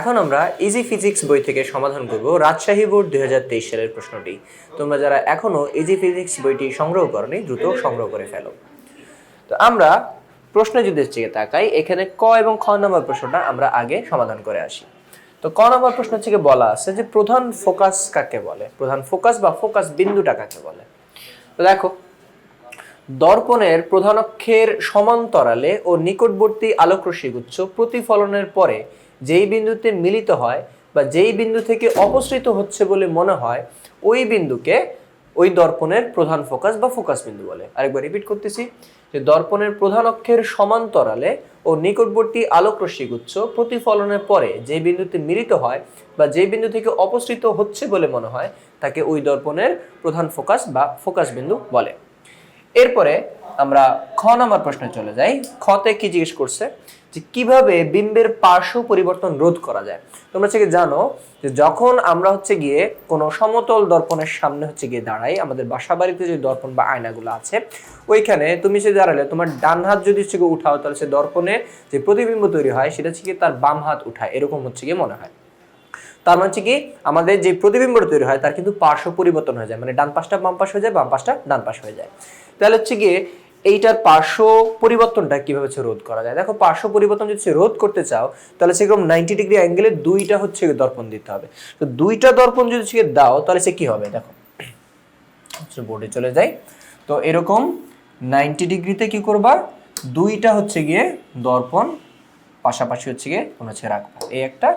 এখন আমরা easy physics বই থেকে সমাধান করব রাজশাহী বোর্ড দু হাজার তেইশ সালের প্রশ্নটি। তোমরা যারা এখনও ইজি ফিজিক্স বইটি সংগ্রহ করনি, দ্রুত সংগ্রহ করে ফেলো। তো আমরা প্রশ্নে যদি দিকে তাকাই, এখানে ক এবং খ নম্বর প্রশ্নটা আমরা আগে সমাধান করে আসি। তো ক নম্বর প্রশ্ন থেকে বলা আছে যে প্রধান ফোকাস কাকে বলে? প্রধান ফোকাস বা ফোকাস বিন্দুটা কাকে বলে? তো দেখো, দর্পণের প্রধান অক্ষের সমান্তরালে ও নিকটবর্তী আলোকরশ্মিগুচ্ছ প্রতিফলনের পরে যেই বিন্দুতে মিলিত হয় বা যেই বিন্দু থেকে অপসৃত হচ্ছে বলে মনে হয়, ওই বিন্দুকে ওই দর্পণের প্রধান ফোকাস বা ফোকাস বিন্দু বলে। আরেকবার রিপিট করতেছি, যে দর্পণের প্রধান অক্ষের সমান্তরালে ও নিকটবর্তী আলোকরশ্মিগুচ্ছ প্রতিফলনের পরে যে বিন্দুতে মিলিত হয় বা যে বিন্দু থেকে অপসৃত হচ্ছে বলে মনে হয়, তাকে ওই দর্পণের প্রধান ফোকাস বা ফোকাস বিন্দু বলে। এরপরে আমরা খ নম্বর প্রশ্নে চলে যাই। খতে কি জিজ্ঞেস করছে? যে কীভাবে বিম্বের পার্শ্ব পরিবর্তন রোধ করা যায়। তোমরা হচ্ছে জানো যে যখন আমরা হচ্ছে গিয়ে কোনো সমতল দর্পণের সামনে হচ্ছে গিয়ে দাঁড়াই, আমাদের বাসা বাড়িতে যে দর্পণ বা আয়নাগুলো আছে, ওইখানে তুমি সে দাঁড়ালে তোমার ডান হাত যদি হচ্ছে গিয়ে উঠাও, তাহলে সে দর্পণে যে প্রতিবিম্ব তৈরি হয়, সেটা হচ্ছে গিয়ে তার বাম হাত উঠায়, এরকম হচ্ছে গিয়ে মনে হয়। তার মানে হচ্ছে কি আমাদের যে প্রতিবিম্বটা তৈরি হয়, তার কিন্তু পার্শ্ব পরিবর্তন হয়ে যায় মানে ডান পাশটা বাম পাশ হয়ে যায়, বাম পাশটা ডান পাশ হয়ে যায়। তাহলে হচ্ছে গিয়ে এইটার পার্শ্ব পরিবর্তনটা কীভাবে হচ্ছে রোধ করা যায়? দেখো, পার্শ্ব পরিবর্তন যদি রোধ করতে চাও, তাহলে সেরকম নাইনটি ডিগ্রি অ্যাঙ্গেলে দুইটা হচ্ছে দর্পণ দিতে হবে। তো দুইটা দর্পণ যদি সে দাও, তাহলে সে কি হবে? দেখো বোর্ডে চলে যাই। তো এরকম নাইনটি ডিগ্রিতে কি করবা? দুইটা হচ্ছে গিয়ে দর্পণ, পাশাপাশি হচ্ছে গিয়ে হচ্ছে রাখবা। এই একটা,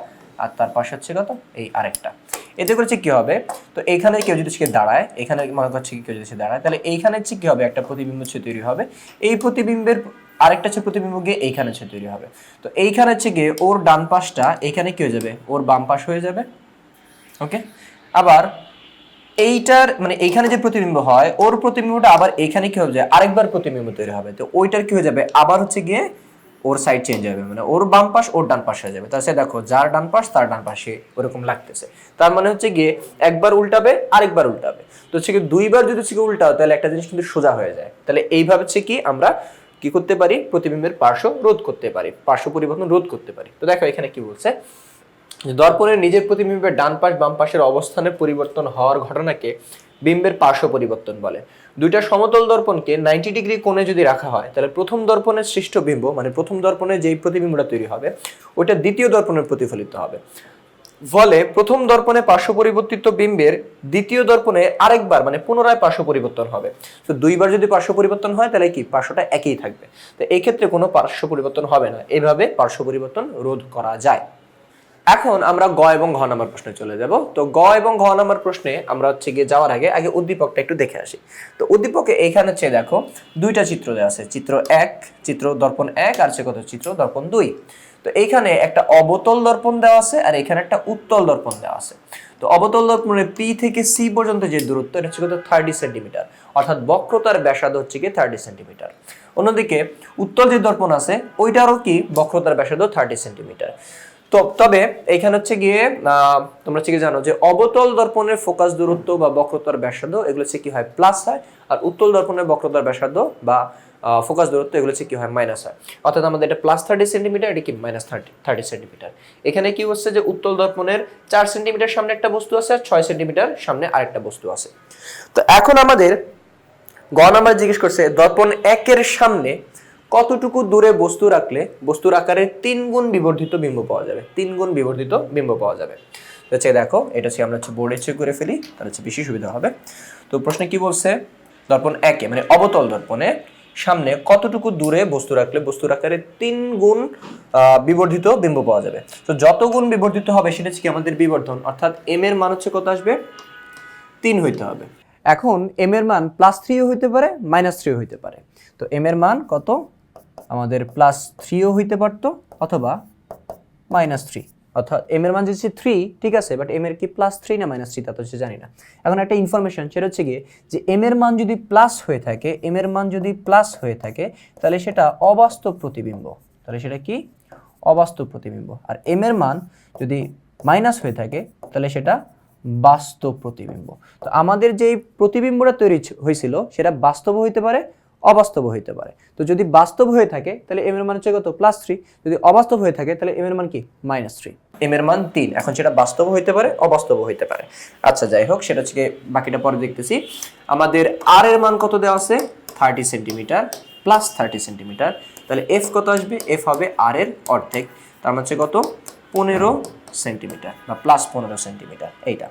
আর তার পাশে হচ্ছে কত? এই আরেকটা। এতে করেছে কি হবে? তো এইখানে কেউ যদি সে দাঁড়ায়, এখানে মনে করছে কেউ যদি সে দাঁড়ায়, তাহলে এইখানে হচ্ছে কি হবে? একটা প্রতিবিম্ব হচ্ছে তৈরি হবে। এই প্রতিবিম্বের আরেকটা হচ্ছে প্রতিবিম্ব গিয়ে এইখানে হচ্ছে তৈরি হবে। তো এইখানে হচ্ছে গিয়ে ওর ডান পাশটা এইখানে কি হয়ে যাবে? ওর বাম পাশ হয়ে যাবে। ওকে আবার এইটার মানে এইখানে যে প্রতিবিম্ব হয়, ওর প্রতিবিম্বটা আবার এখানে কি হয়ে যায় আরেকবার প্রতিবিম্ব তৈরি হবে। তো ওইটার কি হয়ে যাবে? আবার হচ্ছে গিয়ে ওর সাইড চেঞ্জ হবে মানে ওর বাম পাশ ওর ডান পাশ যাবে। তাহলে দেখো, যার ডান পাশ, তার ডান পাশে ওরকম লাগতেছে। তার মানে হচ্ছে গিয়ে একবার উল্টাবে, আরেকবার উল্টাবে। তো হচ্ছে কি দুইবার যদি হচ্ছে উল্টাও, তাহলে একটা জিনিস কিন্তু সোজা হয়ে যায়। তাহলে এইভাবে হচ্ছে কি আমরা কি করতে পারি? প্রতিবিম্বের পার্শ্ব রোধ করতে পারি, পার্শ্ব পরিবর্তন রোধ করতে পারি। তো দেখো এখানে কি বলছে? দর্পণের নিজের প্রতিবিম্বের ডান পাশ, বাম পাশের অবস্থানের পরিবর্তন হওয়ার ঘটনাকে বিম্বের পার্শ্ব পরিবর্তন বলে। দুইটা সমতল দর্পণকে নাইনটি ডিগ্রি কোণে যদি রাখা হয়, তাহলে প্রথম দর্পণের সৃষ্ট বিম্ব মানে প্রথম দর্পণে যেই প্রতিবিম্বটা তৈরি হবে ওটা দ্বিতীয় দর্পণের প্রতিফলিত হবে। ফলে প্রথম দর্পণে পার্শ্ব পরিবর্তিত বিম্বের দ্বিতীয় দর্পণে আরেকবার মানে পুনরায় পার্শ্ব পরিবর্তন হবে। তো দুইবার যদি পার্শ্ব পরিবর্তন হয়, তাহলে কি? পার্শ্বটা একই থাকবে। তো এই ক্ষেত্রে কোনো পার্শ্ব পরিবর্তন হবে না। এভাবে পার্শ্ব পরিবর্তন রোধ করা যায়। এখন আমরা গ এবং ঘ নাম্বার প্রশ্নে চলে যাব। তো গ এবং ঘ নাম্বার প্রশ্নে আমরা হচ্ছে গিয়ে যাওয়ার আগে আগে উদ্দীপকটা একটু দেখে আসি। তো উদ্দীপকে এইখানে হচ্ছে দেখো দুইটা চিত্র দেওয়া আছে, চিত্র এক, চিত্র দর্পণ এক, আর হচ্ছে কত? চিত্র দর্পণ দুই। তো এইখানে একটা অবতল দর্পণ দেওয়া আছে, আর এখানে একটা উত্তল দর্পণ দেওয়া আছে। তো অবতল দর্পণে পি থেকে সি পর্যন্ত যে দূরত্ব, এটা হচ্ছে কত? Thirty centimetre. অর্থাৎ বক্রতার ব্যাসার্ধ হচ্ছে কি থার্টি সেন্টিমিটার। অন্যদিকে উত্তল যে দর্পণ আছে, ওইটারও কি? বক্রতার ব্যাসার্ধ থার্টি সেন্টিমিটার। তো তবে এখানে হচ্ছে গিয়ে তোমরা হচ্ছে কি জানো যে অবতল দর্পণের ফোকাস দূরত্ব বা বক্রতার ব্যাসার্ধ, এগুলো হচ্ছে কি হয় প্লাস হয়, আর উত্তল দর্পণের বক্রতার ব্যাসার্ধ বা ফোকাস দূরত্ব এগুলো হচ্ছে কি হয় মাইনাস হয়। অর্থাৎ আমাদের এটা প্লাস থার্টি সেন্টিমিটার এটা কি মাইনাস থার্টি থার্টি সেন্টিমিটার এখানে কি হচ্ছে যে উত্তল দর্পণের চার সেন্টিমিটার সামনে একটা বস্তু আছে, আর ছয় সেন্টিমিটার সামনে আরেকটা বস্তু আছে। তো এখন আমাদের গ নাম্বার জিজ্ঞেস করছে, দর্পণ একের সামনে কতটুকু দূরে বস্তু রাখলে, বস্তুর আকারে তিন গুণ বিবর্ধিত বিম্ব পাওয়া যাবে। তিন গুণ বিবর্ধিত বিম্ব পাওয়া যাবে। হচ্ছে দেখো, এটা হচ্ছে আমরা হচ্ছে বোর্ডে চেক করে ফেলি, তাহলে হচ্ছে বেশি সুবিধা হবে। তো প্রশ্নে কি বলছে? দর্পণ একে মানে অবতল দর্পণে সামনে কতটুকু দূরে বস্তু রাখলে, বস্তুর আকারে তিন গুণ বিবর্ধিত বিম্ব পাওয়া যাবে? তো যত গুণ বিবর্ধিত হবে, সেটা হচ্ছে কি আমাদের বিবর্ধন? অর্থাৎ এম এর মান হচ্ছে কত আসবে? তিন হইতে হবে। এখন এম এর মান প্লাস থ্রিও হইতে পারে মাইনাস থ্রিও হইতে পারে। তো এম এর মান কত? আমাদের প্লাস থ্রিও হইতে পারতো, অথবা মাইনাস থ্রি অর্থাৎ এম এর মান যদি থ্রি ঠিক আছে? বাট এম এর কি প্লাস থ্রি না মাইনাস থ্রি তা তো হচ্ছে জানি না। এখন একটা ইনফরমেশন সেটা হচ্ছে গিয়ে যে এম এর মান যদি প্লাস হয়ে থাকে এম এর মান যদি প্লাস হয়ে থাকে, তাহলে সেটা অবাস্তব প্রতিবিম্ব। তাহলে সেটা কি? অবাস্তব প্রতিবিম্ব। আর এম এর মান যদি মাইনাস হয়ে থাকে, তাহলে সেটা বাস্তব প্রতিবিম্ব। তো আমাদের যেই প্রতিবিম্বটা তৈরি হয়েছিল সেটা বাস্তব হইতে পারে অবাস্তব হইতে পারে। তো যদি বাস্তব হয়ে থাকে, তাহলে এম এর মান হচ্ছে কত? প্লাস থ্রি যদি অবাস্তব হয়ে থাকে, তাহলে এম এর মান কি? মাইনাস থ্রি এম এর মান তিন। এখন সেটা বাস্তব হইতে পারে অবাস্তব হইতে পারে। আচ্ছা যাই হোক, সেটা হচ্ছে বাকিটা পরে দেখতেছি। আমাদের আর এর মান কত দেওয়া আছে? Thirty centimetre plus thirty centimetre তাহলে এফ কত আসবে? এফ হবে আর এর অর্ধেক। তার মানে হচ্ছে কত? পনেরো সেন্টিমিটার বা প্লাস পনেরো সেন্টিমিটার, এইটা।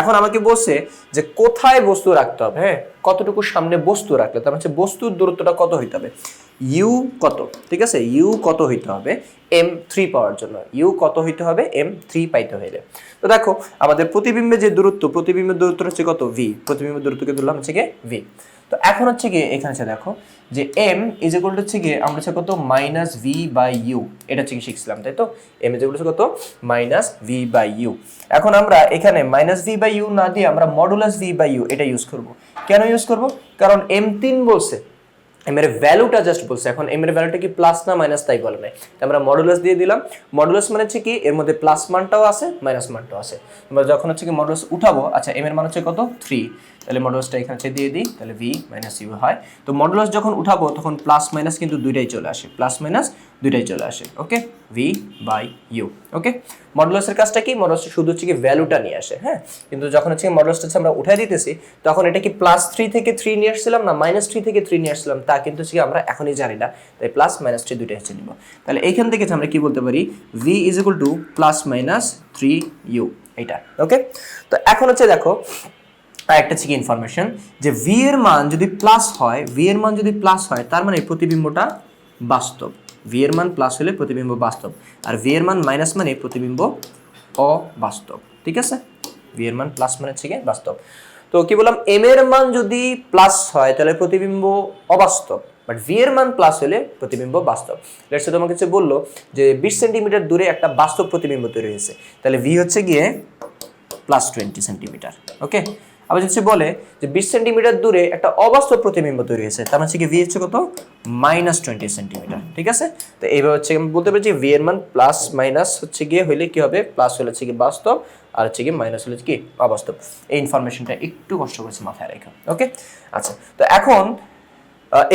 এখন আমাকে বলছে যে কোথায় বস্তু রাখতে হবে? হ্যাঁ কতটুকু সামনে বস্তু রাখলে? তার মানে হচ্ছে বস্তুর দূরত্বটা কত হইতে হবে? ইউ কত? ঠিক আছে? ইউ কত হইতে হবে? এম থ্রি পাওয়ার জন্য। ইউ কত হইতে হবে? এম থ্রি পাইতে হইলে। তো দেখো, আমাদের প্রতিবিম্বের যে দূরত্ব, প্রতিবিম্বের দূরত্ব হচ্ছে কত? ভি প্রতিবিম্বের দূরত্বকে ধরলাম হচ্ছে গিয়ে ভি তো এখন হচ্ছে গিয়ে এখানে হচ্ছে দেখো যে এম ইজ ইকুয়াল হচ্ছে গিয়ে আমরা হচ্ছে কত? মাইনাস ভি বাই ইউ এটা হচ্ছে কি শিখছিলাম, তাই তো? এম ইজ ইকুয়াল হচ্ছে কত? মাইনাস ভি বাই ইউ এখন আমরা এখানে মাইনাস ভি বাই ইউ না দিয়ে আমরা মডুলাস ভি বাই ইউ এটা ইউজ করব। কেন ইউজ করব? কারণ এম তিন বলছে। এম এর ভ্যালুটা জাস্ট বলছে। এখন এম এর ভ্যালুটা কি প্লাস না মাইনাস তাই বলে নাই। আমরা মডুলাস দিয়ে দিলাম। মডুলাস মানে হচ্ছে কি, এর মধ্যে প্লাস মানটাও আছে মাইনাস মানটাও আছে। আমরা যখন হচ্ছে কি মডুলাস উঠাবো আচ্ছা এম এর মান হচ্ছে কত? থ্রি তাহলে মডুলাসটা এখানে হচ্ছে দিয়ে দিই, তাহলে ভি মাইনাস ইউ হয়। তো মডুলাস যখন উঠাবো, তখন প্লাস মাইনাস কিন্তু দুইটাই চলে আসে। প্লাস মাইনাস দুইটাই চলে আসে okay v by u okay মডুলাসের কাজটা কি? মডুলাস শুধু হচ্ছে কি ভ্যালুটা নিয়ে আসে হ্যাঁ? কিন্তু যখন হচ্ছে মডুলাসটা আমরা উঠাই দিতেছি, তখন এটা কি প্লাস থ্রি থেকে থ্রি নিয়ে আসছিলাম না মাইনাস থ্রি থেকে থ্রি নিয়ে আসছিলাম? তা কিন্তু হচ্ছে আমরা এখনই জানি না। তাই প্লাস মাইনাস থ্রি দুইটাই হচ্ছে নিব। তাহলে এইখান থেকে আমরা কি বলতে পারি? V is equal to plus minus three u এইটা ওকে তো এখন হচ্ছে দেখো একটা হচ্ছে ইনফরমেশন যে ভি এর মান যদি প্লাস হয় ভি এর মান যদি প্লাস হয়, তার মানে প্রতিবিম্বটা বাস্তব। ভি মান প্লাস হলে প্রতিবিম্ব বাস্তব। আর ভি এর মান মাইনাস মানে প্রতিবিম্ব অবাস্তব। ঠিক আছে? ভি মান প্লাস মানে হচ্ছে বাস্তব। তো কি বললাম? এম এর মান যদি প্লাস হয়, তাহলে প্রতিবিম্ব অবাস্তব। বাট ভি এর মান প্লাস হলে প্রতিবিম্ব বাস্তব। লেটস তোমাকে হচ্ছে বলল যে বিশ সেন্টিমিটার দূরে একটা বাস্তব প্রতিবিম্ব তৈরি হয়েছে। তাহলে ভি হচ্ছে গিয়ে প্লাস টোয়েন্টি সেন্টিমিটার। ওকে আবার যদি বলে যে বিশ সেন্টিমিটার দূরে একটা অবাস্তব প্রতিবিম্ব তৈরি হয়েছে। তার মানে হচ্ছে কি ভি হচ্ছে কত? মাইনাস টোয়েন্টি সেন্টিমিটার ঠিক আছে? তো এইভাবে হচ্ছে আমি বলতে পারছি ভি এর মান প্লাস মাইনাস হচ্ছে গিয়ে হইলে কি হবে? প্লাস হলে হচ্ছে কি বাস্তব, আর হচ্ছে কি মাইনাস হলে কি অবাস্তব। এই ইনফরমেশনটা একটু কষ্ট করেছে মাথায় রেখা ওকে আচ্ছা তো এখন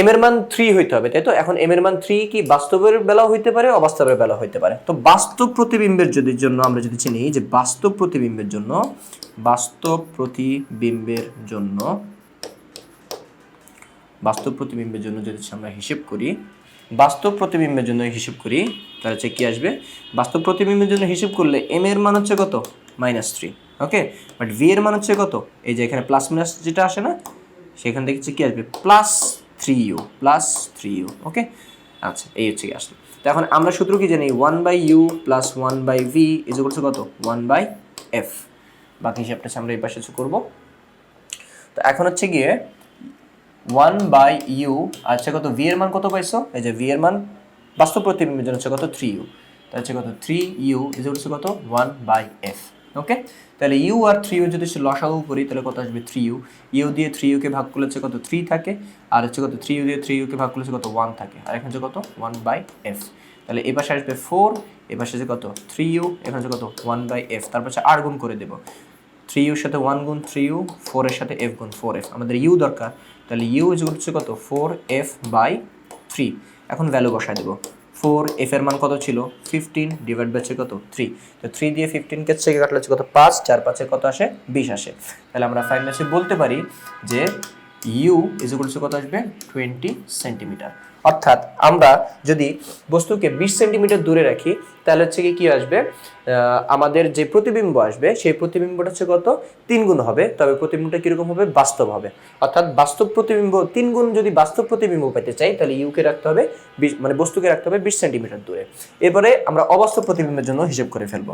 এম এর মান থ্রি হইতে হবে, তাই তো? এখন এম এর মান থ্রি কি বাস্তবের বেলা হইতে পারে, অবাস্তবের বেলা হইতে পারে? তো বাস্তব প্রতিবিম্বের যদি জন্য আমরা যদি চিনি যে বাস্তব প্রতিবিম্বের জন্য, বাস্তব প্রতিবিম্বের জন্য, বাস্তব প্রতিবিম্বের জন্য যদি আমরা হিসেব করি, বাস্তব প্রতিবিম্বের জন্য হিসেব করি, তাহলে হচ্ছে কি আসবে? বাস্তব প্রতিবিম্বের জন্য হিসেব করলে এম এর মান হচ্ছে কত? Minus three okay but v এর মান হচ্ছে কত? এই যে এখানে প্লাস মাইনাস যেটা আসে না, সেখান থেকে হচ্ছে কি আসবে? Plus three u plus three u okay আচ্ছা এই হচ্ছে কি আসলো। তো এখন আমরা সূত্র কি জানি? One by u plus one by v is করছে কত? ওয়ান বাই এফ বাকি হিসাবটা আমরা এই পাশে করব। তো এখন হচ্ছে গিয়ে ওয়ান বাই ইউ আচ্ছা কত? ভি এর মান কত পাইছো? এই যে ভি এর মান, বাস্তব প্রতিবিম্বের জন্য হচ্ছে কত? থ্রি ইউ তাহলে হচ্ছে কত? থ্রি ইউ ইজ হচ্ছে কত? ওয়ান বাই এফ ওকে তাহলে ইউ আর থ্রি ইউ যদি লসাগু করি, তাহলে কত আসবে থ্রি ইউ ইউ দিয়ে থ্রি ইউকে ভাগ করলে হচ্ছে কত থ্রি থাকে, আর হচ্ছে কত থ্রি ইউ দিয়ে থ্রি ইউকে ভাগ করলে হচ্ছে কত ওয়ান থাকে। আর এখানে হচ্ছে কত? ওয়ান বাই এফ তাহলে এ পাশে আসবে ফোর এ পাশে হচ্ছে কত? থ্রি ইউ এখানে হচ্ছে কত? ওয়ান বাই এফ তারপর হচ্ছে আর গুণ করে দেবো। থ্রি ইউর সাথে ওয়ান গুণ থ্রি ইউ ফোরের সাথে এফ গুণ ফোর এফ আমাদের ইউ দরকার। তাহলে ইউ হচ্ছে কত? ফোর এফ বাই থ্রি এখন ভ্যালু বসায় দেবো। ফোর এফ এর মান কত ছিল? ফিফটিন ডিভাইড বাই কত? থ্রি তো থ্রি দিয়ে ফিফটিনকে থেকে কাটলে হচ্ছে কত? পাঁচ। চার পাঁচে কত আসে? বিশ আসে। তাহলে আমরা ফাইনাল বলতে পারি যে ইউ ইজ কত আসবে? টোয়েন্টি সেন্টিমিটার অর্থাৎ আমরা যদি বস্তুকে বিশ সেন্টিমিটার দূরে রাখি, তাহলে হচ্ছে কি কি আসবে? আমাদের যে প্রতিবিম্ব আসবে, সেই প্রতিবিম্বটা হচ্ছে কত? তিন গুণ হবে। তবে প্রতিবিম্বটা কীরকম হবে? বাস্তব হবে। অর্থাৎ বাস্তব প্রতিবিম্ব, তিন গুণ যদি বাস্তব প্রতিবিম্ব পেতে চাই, তাহলে ইউকে রাখতে হবে বিশ মানে বস্তুকে রাখতে হবে বিশ সেন্টিমিটার দূরে। এরপরে আমরা অবাস্তব প্রতিবিম্বের জন্য হিসেব করে ফেলব।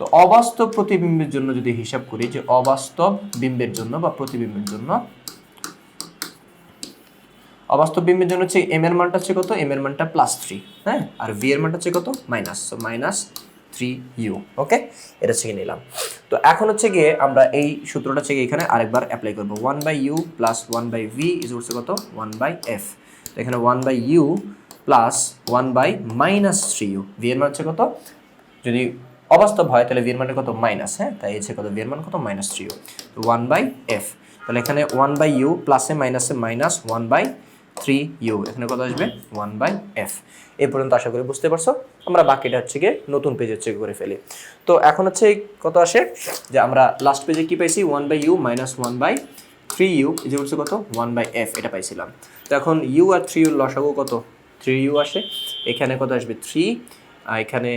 তো অবাস্তব প্রতিবিম্বের জন্য যদি হিসাব করি যে অবাস্তব বিম্বের জন্য বা প্রতিবিম্বের জন্য অবাস্তব বিম্বের জন্য হচ্ছে এম এর মানটা হচ্ছে কত? এম এর মানটা প্লাস থ্রি হ্যাঁ? আর ভি এর মানটা হচ্ছে কত? Minus so minus three u okay এটা হচ্ছে নিলাম। তো এখন হচ্ছে গিয়ে আমরা এই সূত্রটা হচ্ছে এখানে আরেকবার অ্যাপ্লাই করব। One by u plus one by v is হচ্ছে কত? ওয়ান বাই এফ তো এখানে one by u plus one by minus three u v এর মান হচ্ছে কত? যদি অবাস্তব হয়, তাহলে ভিয়ের মানটা কত? মাইনাস হ্যাঁ? তাই হচ্ছে কত? ভিয়ের মান কত? মাইনাস থ্রি ইউ তো ওয়ান বাই এফ তাহলে এখানে ওয়ান বাই ইউ প্লাসে মাইনাসে minus one by three u এখানে কত আসবে? ওয়ান বাই এফ এই পর্যন্ত আশা করি বুঝতে পারছ। আমরা বাকিটা হচ্ছে গিয়ে নতুন পেজে চেক করে ফেলি। তো এখন হচ্ছে কত আসে? যে আমরা লাস্ট পেজে কি পাইছি? One by u minus one by three u যে হচ্ছে কত? ওয়ান বাই এফ এটা পাইছিলাম। তো এখন ইউ আর থ্রি ইউর লসাগু কত? থ্রি ইউ আসে। এখানে কত আসবে? থ্রি এখানে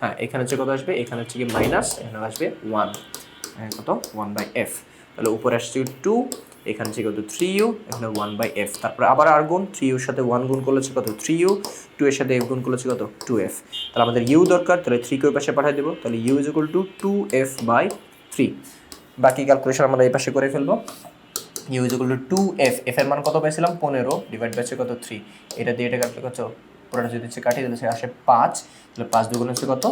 হ্যাঁ এখানে হচ্ছে কত আসবে? এখানে হচ্ছে কি মাইনাস এখানে আসবে ওয়ান কত? ওয়ান বাই এফ তাহলে উপরে আসছে টু এখানে হচ্ছে কত থ্রি ইউ এখানে ওয়ান বাই এফ তারপরে আবার আর গুণ থ্রি ইউর সাথে ওয়ান গুণ করলেছে কত? থ্রি ইউ টু এর সাথে এফ গুণ করলেছে কত? টু এফ তাহলে আমাদের ইউ দরকার, তাহলে থ্রিকে ওই পাশে পাঠিয়ে দেবো। তাহলে u is equal to two F by three বাকি ক্যালকুলেশন আমরা এই পাশে করে ফেলব। U is equal to two F F এর মান কত পেয়েছিলাম পনেরো ডিভাইড বাই কত? থ্রি এটা দিয়ে এটা কাটলে কত পুরোটা যদি হচ্ছে কাটিয়ে দিলে সে আসে পাঁচ। তাহলে পাঁচ দুগুণ হচ্ছে কত?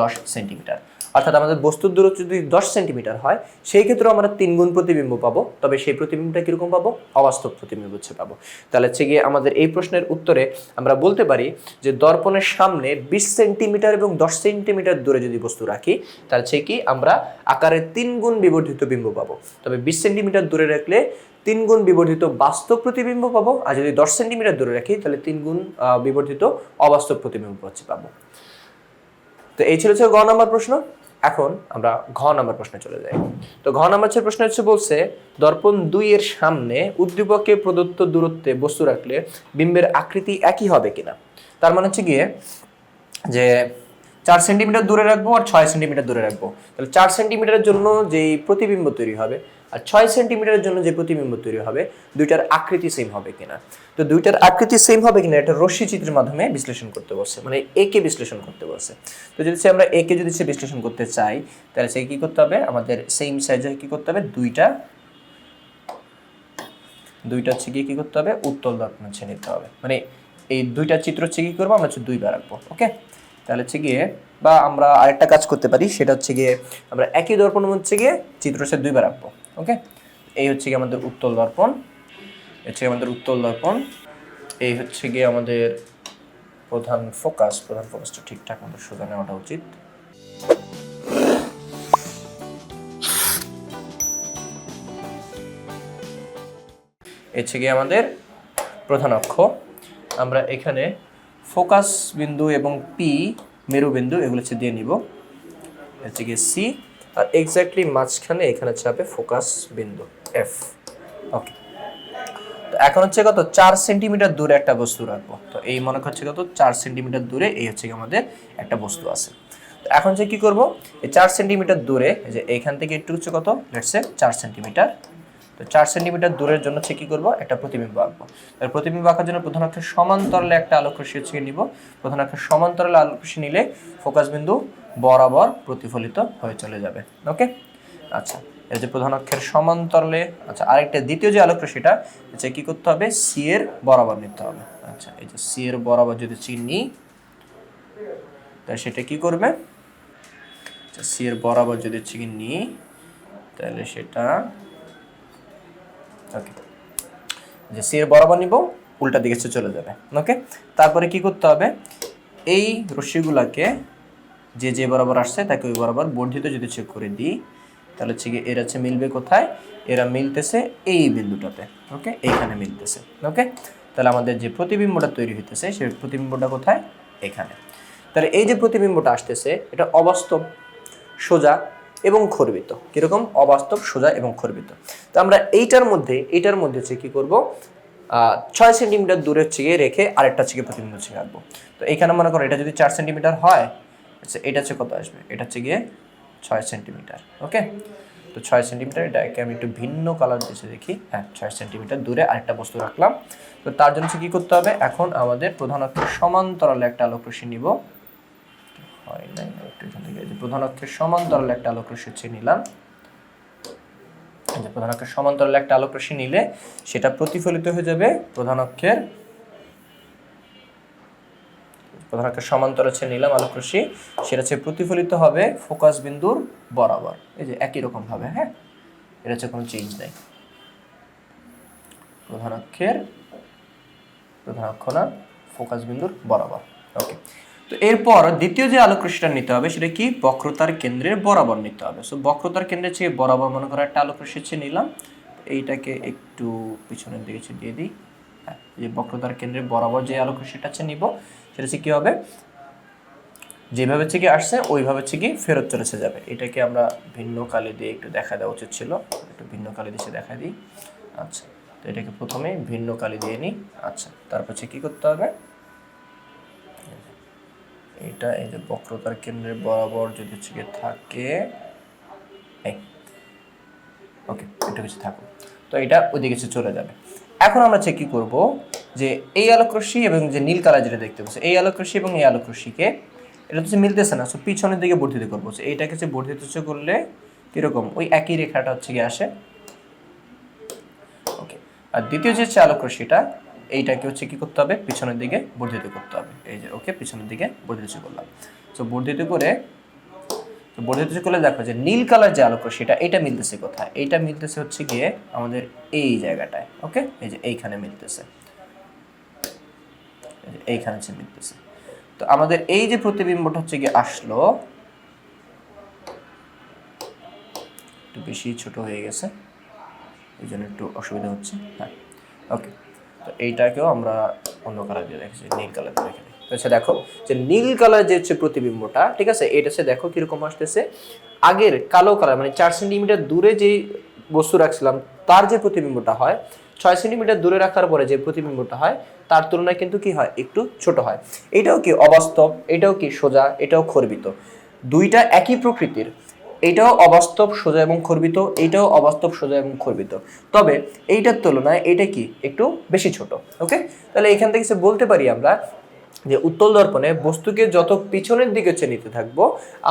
দশ সেন্টিমিটার অর্থাৎ আমাদের বস্তুর দূরত্ব যদি দশ সেন্টিমিটার হয়, সেই ক্ষেত্রেও আমরা তিন গুণ প্রতিবিম্ব পাবো। তবে সেই প্রতিবিম্বটা কীরকম পাবো? অবাস্তব প্রতিবিম্ব হচ্ছে পাবো। তাহলে হচ্ছে গিয়ে আমাদের এই প্রশ্নের উত্তরে আমরা বলতে পারি যে দর্পণের সামনে বিশ সেন্টিমিটার এবং দশ সেন্টিমিটার দূরে যদি বস্তু রাখি, তাহলে হচ্ছে কি আমরা আকারে তিন গুণ বিবর্ধিত বিম্ব পাবো। তবে বিশ সেন্টিমিটার দূরে রাখলে তিন গুণ বিবর্ধিত বাস্তব প্রতিবিম্ব পাবো, আর যদি দশ সেন্টিমিটার দূরে রাখি, তাহলে তিন গুণ বিবর্ধিত অবাস্তব প্রতিবিম্ব হচ্ছে পাবো। তো এই ছিল হচ্ছে গ নম্বর প্রশ্ন। এখন আমরা ঘ নাম্বার প্রশ্নে চলে যাই। তো ঘ নাম্বার প্রশ্ন হচ্ছে বলছে, দর্পণ দুই এর সামনে উদ্দীপকে প্রদত্ত দূরত্বে বস্তু রাখলে বিম্বের আকৃতি একই হবে কিনা? তার মানে হচ্ছে গিয়ে যে চার সেন্টিমিটার দূরে রাখব আর ছয় সেন্টিমিটার দূরে রাখব। তাহলে চার সেন্টিমিটারের জন্য যেই প্রতিবিম্ব তৈরি হবে আর ছয় সেন্টিমিটারের জন্য যে প্রতিবিম্ব তৈরি হবে, দুইটার আকৃতি সেম হবে কিনা। তো দুইটার আকৃতি সেম হবে কিনা, এটা রশ্মি চিত্রের মাধ্যমে বিশ্লেষণ করতে বলছে মানে একে বিশ্লেষণ করতে বলছে। তো যদি সে আমরা একে যদি সে বিশ্লেষণ করতে চাই, তাহলে সে কি করতে হবে? আমাদের সেম সাইজে কি করতে হবে? দুইটা দুইটা হচ্ছে গিয়ে কি করতে হবে? উত্তল দর্পণ হচ্ছে নিতে হবে। মানে এই দুইটা চিত্র হচ্ছে কি করব? আমরা হচ্ছে দুইবার রাখব ওকে তাহলে হচ্ছে গিয়ে, বা আমরা আরেকটা কাজ করতে পারি, সেটা হচ্ছে গিয়ে আমরা একই দর্পণ হচ্ছে গিয়ে চিত্র হচ্ছে দুইবার রাখব ওকে এই হচ্ছে গিয়ে আমাদের উত্তল দর্পণ। হচ্ছে আমাদের উত্তল দর্পণ। এই হচ্ছে গিয়ে আমাদের প্রধান ফোকাস। প্রধান ফোকাসটা ঠিকঠাক মতো সোজা নেওয়াটা উচিত। এ হচ্ছে গিয়ে আমাদের প্রধান অক্ষ। আমরা এখানে ফোকাস বিন্দু এবং পি মেরুবিন্দু, এগুলো হচ্ছে দিয়ে নিব। হচ্ছে গিয়ে সি আর এক্স্যাক্টলি মাঝখানে এখানে হবে ফোকাস বিন্দু এফ ওকে তো এখন হচ্ছে কত? চার সেন্টিমিটার দূরে একটা বস্তু রাখব। তো এই মনে হচ্ছে কত? চার সেন্টিমিটার দূরে এই হচ্ছে আমাদের একটা বস্তু আছে। তো এখন যে কি করব? এই চার সেন্টিমিটার দূরে যে এইখান থেকে একটু হচ্ছে কত? লেটসে চার সেন্টিমিটার তো চার সেন্টিমিটার দূরের জন্য হচ্ছে কি করব? একটা প্রতিবিম্ব আঁকবো। তার প্রতিবিম্ব আঁকার জন্য প্রধান অক্ষের সমান্তরালে একটা আলোক রশ্মি হচ্ছে নিব। প্রধান অক্ষের সমান্তরালে আলোক রশ্মি নিলে ফোকাস বিন্দু বরাবর প্রতিফলিত হয়ে চলে যাবে। ওকে আচ্ছা এই যে প্রধান অক্ষের সমান্তরালে আচ্ছা আরেকটা দ্বিতীয় যে আলোক রশ্মিটা হচ্ছে কি করতে হবে? সি এর বরাবর নিতে হবে। আচ্ছা এই যে সি এর বরাবর যদি চিনি, তাহলে সেটা কি করবে? আচ্ছা সি এর বরাবর যদি চিনি, তাহলে সেটা ওকে যে সি এর বরাবর নিব, উল্টা দিকে চলে যাবে। ওকে তারপরে কি করতে হবে? এই রশ্মিগুলাকে যে যে বরাবর আসছে তাকে ওই বরাবর বর্ধিত যদি চেক করে দিই, তাহলে হচ্ছে এরা হচ্ছে মিলবে কোথায়? এরা মিলতেছে এই বিন্দুটাতে ওকে এইখানে মিলতেছে ওকে তাহলে আমাদের যে প্রতিবিম্বটা তৈরি হইতেছে সেই প্রতিবিম্বটা কোথায়? এখানে। তাহলে এই যে প্রতিবিম্বটা আসতেছে, এটা অবাস্তব, সোজা এবং খর্বিত। কীরকম? অবাস্তব, সোজা এবং খর্বিত। তো আমরা এইটার মধ্যে এইটার মধ্যে হচ্ছে কি করব? ছয় সেন্টিমিটার দূরে হচ্ছে গিয়ে রেখে আরেকটা গিয়ে প্রতিবিম্ব হচ্ছে রাখব তো এখানে মনে করো এটা যদি চার সেন্টিমিটার হয় আচ্ছা এটা হচ্ছে কত আসবে? এটা হচ্ছে গিয়ে ছয় সেন্টিমিটার, ওকে? তো ছয় সেন্টিমিটার, এটাকে আমি একটু ভিন্ন কালার দিয়েছে, দেখি। হ্যাঁ ছয় সেন্টিমিটার দূরে আরেকটা বস্তু রাখলাম। তো তার জন্য কী করতে হবে? এখন আমাদের প্রধান অক্ষের সমান্তরালে একটা আলোক রশ্মি নিব। হয় নাই প্রধান অক্ষের সমান্তরালে একটা আলোক রশ্মি হচ্ছে নিলাম। প্রধান অক্ষের সমান্তরালে একটা আলোক নিলে সেটা প্রতিফলিত হয়ে যাবে প্রধান অক্ষের প্রধান অক্ষের সমান্তর হচ্ছে নিলাম আলোক রশ্মি সেটা হচ্ছে প্রতিফলিত হবে ফোকাস বিন্দুর বরাবর। এই যে একই রকম ভাবে হ্যাঁ? এটা হচ্ছে কোনো চেঞ্জ নেই। প্রধান অক্ষের, প্রধান অক্ষ না, ফোকাস বিন্দুর বরাবর। ওকে তো এরপর দ্বিতীয় যে আলোক রশ্মিটা নিতে হবে, সেটা কি? বক্রতার কেন্দ্রের বরাবর নিতে হবে। সো বক্রতার কেন্দ্রের চেয়ে বরাবর, মনে করো একটা আলোক রশ্মি হচ্ছে নিলাম, এইটাকে একটু পিছনের দিকে দিয়ে দিই। হ্যাঁ যে বক্রতার কেন্দ্রের বরাবর যে আলোক রশ্মিটা হচ্ছে নিব সেটা হচ্ছে কি হবে? যেভাবে থেকে আসছে, ওইভাবে থেকে ফেরত চলেছে যাবে। এটাকে আমরা ভিন্ন কালি দিয়ে একটু দেখা দেওয়া উচিত ছিল। একটু ভিন্ন কালি দিয়ে দেখা দিই। আচ্ছা তো এটাকে প্রথমে ভিন্ন কালি দিয়ে নিই। আচ্ছা তারপর হচ্ছে কি করতে হবে? এটা এই যে বক্রতার কেন্দ্রের বরাবর যদি হচ্ছে থাকে ওকে, এটা কিছু থাকুক। তো এটা ওইদিকে চলে যাবে। এখন আমরা হচ্ছে কি করব? যে এই আলোক রশ্মি এবং যে নীল কালার যেটা দেখতে পাচ্ছি, এই আলোক রশ্মি এবং এই আলোক রশ্মিকে এটা হচ্ছে মিলতেছে না সো পিছনের দিকে বর্ধিত করব। এইটাকে হচ্ছে বর্ধিত করলে কীরকম? ওই একই রেখাটা হচ্ছে গিয়ে আসে। ওকে আর দ্বিতীয় যে হচ্ছে আলোক রশ্মিটা, এইটাকে হচ্ছে কি করতে হবে? পিছনের দিকে বর্ধিত করতে হবে। এই যে ওকে পিছনের দিকে বর্ধিত করলাম। সো বর্ধিত করে, তো বর্ধিত করলে দেখো যে নীল কালার যে আলোক রশ্মিটা, এটা মিলতেছে কোথায়? এইটা মিলতেছে হচ্ছে গিয়ে আমাদের এই জায়গাটায় ওকে এই যে এইখানে মিলতেছে। এইখানে মিলতেছে তো আমাদের এই যে প্রতিবিম্বটা হচ্ছে গিয়ে আসলো, একটু বেশি ছোট হয়ে গেছে, এই জন্য একটু অসুবিধা হচ্ছে। হ্যাঁ ওকে, তো এইটাকেও আমরা অন্য কালার দিয়ে রেখেছি, নীল কালার দিয়ে রেখে আচ্ছা দেখো যে নীল কালার যে হচ্ছে প্রতিবিম্বটা, ঠিক আছে, এটা হচ্ছে দেখো কীরকম আসতেছে। আগের কালো কালার মানে চার সেন্টিমিটার দূরে যেই বস্তু রাখছিলাম, তার যে প্রতিবিম্বটা হয় ছয় সেন্টিমিটার দূরে রাখার পরে যে প্রতিবিম্বটা হয়, তার তুলনায় কিন্তু কি হয়? একটু ছোট হয়। এটাও কি অবাস্তব? এটাও কি সোজা? এটাও খর্বিত। দুইটা একই প্রকৃতির। এটাও অবাস্তব, সোজা এবং খর্বিত। এটাও অবাস্তব, সোজা এবং খর্বিত। তবে এইটার তুলনায় এটা কি? একটু বেশি ছোট। ওকে তাহলে এখান থেকে বলতে পারি আমরা যে উত্তল দর্পণে বস্তুকে যত পিছনের দিকে হচ্ছে নিতে থাকব,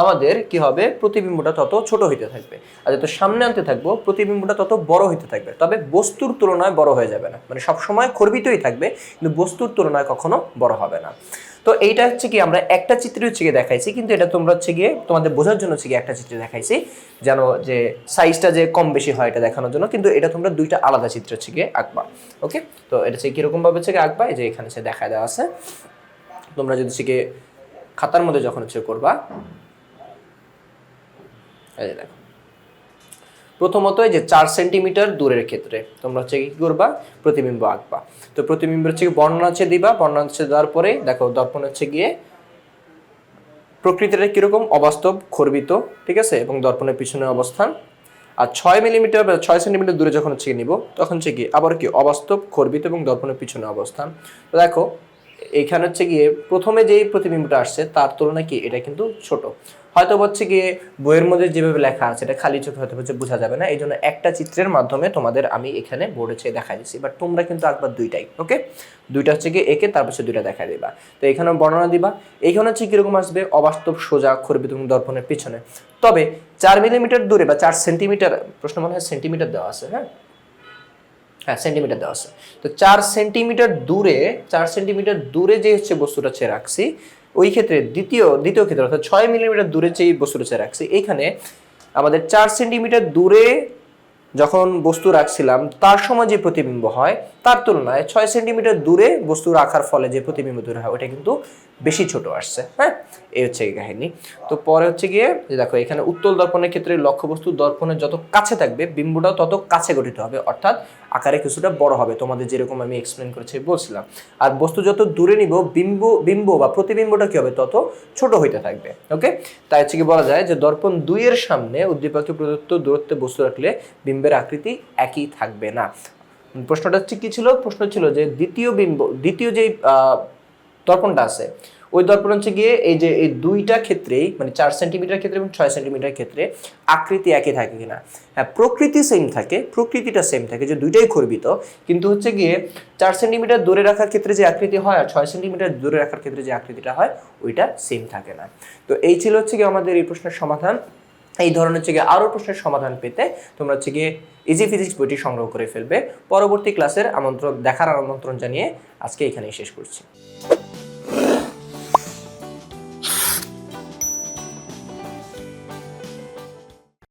আমাদের কি হবে? প্রতিবিম্বটা তত ছোট হইতে থাকবে। আর যত সামনে আনতে থাকব, প্রতিবিম্বটা তত বড় হইতে থাকবে। তবে বস্তুর তুলনায় বড় হয়ে যাবে না। মানে সবসময় খর্বিতই থাকবে, কিন্তু বস্তুর তুলনায় কখনো বড় হবে না। তো এইটা হচ্ছে কি, আমরা একটা চিত্রে হচ্ছে গিয়ে দেখাইছি, কিন্তু এটা তোমরা হচ্ছে গিয়ে তোমাদের বোঝার জন্য হচ্ছে গিয়ে একটা চিত্রে দেখাইছি, যেন যে সাইজটা যে কম বেশি হয় এটা দেখানোর জন্য, কিন্তু এটা তোমরা দুইটা আলাদা চিত্র হচ্ছে গিয়ে আঁকবা। ওকে তো এটা হচ্ছে কীরকম ভাবে হচ্ছে গিয়ে আঁকবা? এই যে এখানে সে দেখা দেওয়া আছে। তোমরা যদি গিয়ে খাতার মধ্যে যখন হচ্ছে করবা, এই দেখো। প্রথমত এই যে চার সেন্টিমিটার দূরের ক্ষেত্রে তোমরা হচ্ছে কি করবা? প্রতিবিম্ব আঁকবা। তো প্রতিবিম্ব হচ্ছে বর্ণনা দিবা। বর্ণনা হচ্ছে দেওয়ার পরে দেখো দর্পণ হচ্ছে গিয়ে প্রকৃতিটা কীরকম অবাস্তব খর্বিত, ঠিক আছে? এবং দর্পণের পিছনে অবস্থান। আর ছয় মিলিমিটার বা ছয় সেন্টিমিটার দূরে যখন হচ্ছে নিব, তখন হচ্ছে কি আবার কি অবাস্তব, খর্বিত এবং দর্পণের পিছনে অবস্থান। দেখো এইখানে হচ্ছে গিয়ে প্রথমে যেই প্রতিবিম্বটা আসছে, তার তুলনায় কি এটা কিন্তু ছোট। হয়তো হচ্ছে গিয়ে বইয়ের মধ্যে যেভাবে লেখা আছে, এটা খালি চোখে হয়তো হচ্ছে বোঝা যাবে না এই জন্য একটা চিত্রের মাধ্যমে তোমাদের আমি এখানে বোর্ডে চেয়ে দেখা দিচ্ছি। বাট তোমরা কিন্তু একবার দুইটাই ওকে দুইটা হচ্ছে গিয়ে একে, তারপর দুইটা দেখা দিবা। তো এখানে বর্ণনা দিবা। এইখানে হচ্ছে কীরকম আসবে? অবাস্তব, সোজা খর্বিত এবং দর্পণের পিছনে। তবে চার মিলিমিটার দূরে বা চার সেন্টিমিটার প্রশ্ন মনে হয় সেন্টিমিটার দেওয়া আছে হ্যাঁ? হ্যাঁ সেন্টিমিটার দেওয়া আছে। তো চার সেন্টিমিটার দূরে, চার সেন্টিমিটার দূরে যে হচ্ছে বস্তুটা চেয়ে রাখছি, ওই ক্ষেত্রে দ্বিতীয় দ্বিতীয় ক্ষেত্রে অর্থাৎ ছয় মিলিমিটার দূরে যে বস্তুটা চেয়ে রাখছি, এইখানে আমাদের চার সেন্টিমিটার দূরে যখন বস্তু রাখছিলাম, তার সময় যে প্রতিবিম্ব হয়, তার তুলনায় ছয় সেন্টিমিটার দূরে বস্তু রাখার ফলে যে প্রতিবিম্ব দূরে হয়, ওটা কিন্তু বেশি ছোট আসছে হ্যাঁ? এই হচ্ছে এই কাহিনী। তো পরে হচ্ছে গিয়ে যে দেখো, এখানে উত্তল দর্পণের ক্ষেত্রে লক্ষ্যবস্তু দর্পণের যত কাছে থাকবে, বিম্বটাও তত কাছে গঠিত হবে, অর্থাৎ আকারে কিছুটা বড় হবে। তোমাদের যেরকম আমি এক্সপ্লেন করেছি, বলছিলাম। আর বস্তু যত দূরে নিব, বিম্ব বিম্ব বা প্রতিবিম্বটা কি হবে, তত ছোট হইতে থাকবে। ওকে তাই হচ্ছে কি বলা যায় যে, দর্পণ দুইয়ের সামনে উদ্দীপকে প্রদত্ত দূরত্বে বস্তু রাখলে বিম্বের আকৃতি একই থাকবে না। প্রশ্নটা হচ্ছে কি ছিল? প্রশ্ন ছিল যে, দ্বিতীয় বিম্ব, দ্বিতীয় যেই দর্পণটা আছে ওই দর্পণ হচ্ছে গিয়ে এই যে এই দুইটা ক্ষেত্রেই মানে চার সেন্টিমিটার ক্ষেত্রে এবং ছয় সেন্টিমিটার ক্ষেত্রে আকৃতি একই থাকে কিনা। হ্যাঁ প্রকৃতি সেম থাকে, প্রকৃতিটা সেম থাকে, যে দুইটাই খর্বিত কিন্তু হচ্ছে গিয়ে চার সেন্টিমিটার দূরে রাখার ক্ষেত্রে যে আকৃতি হয় আর ছয় সেন্টিমিটার দূরে রাখার ক্ষেত্রে যে আকৃতিটা হয়, ওইটা সেম থাকে না। তো এই ছিল হচ্ছে গিয়ে আমাদের এই প্রশ্নের সমাধান। এই ধরনের হচ্ছে গিয়ে আরও প্রশ্নের সমাধান পেতে তোমরা হচ্ছে গিয়ে ইজি ফিজিক্স বইটি সংগ্রহ করে ফেলবে। পরবর্তী ক্লাসের আমন্ত্রণ, দেখার আমন্ত্রণ জানিয়ে আজকে এখানেই শেষ করছি।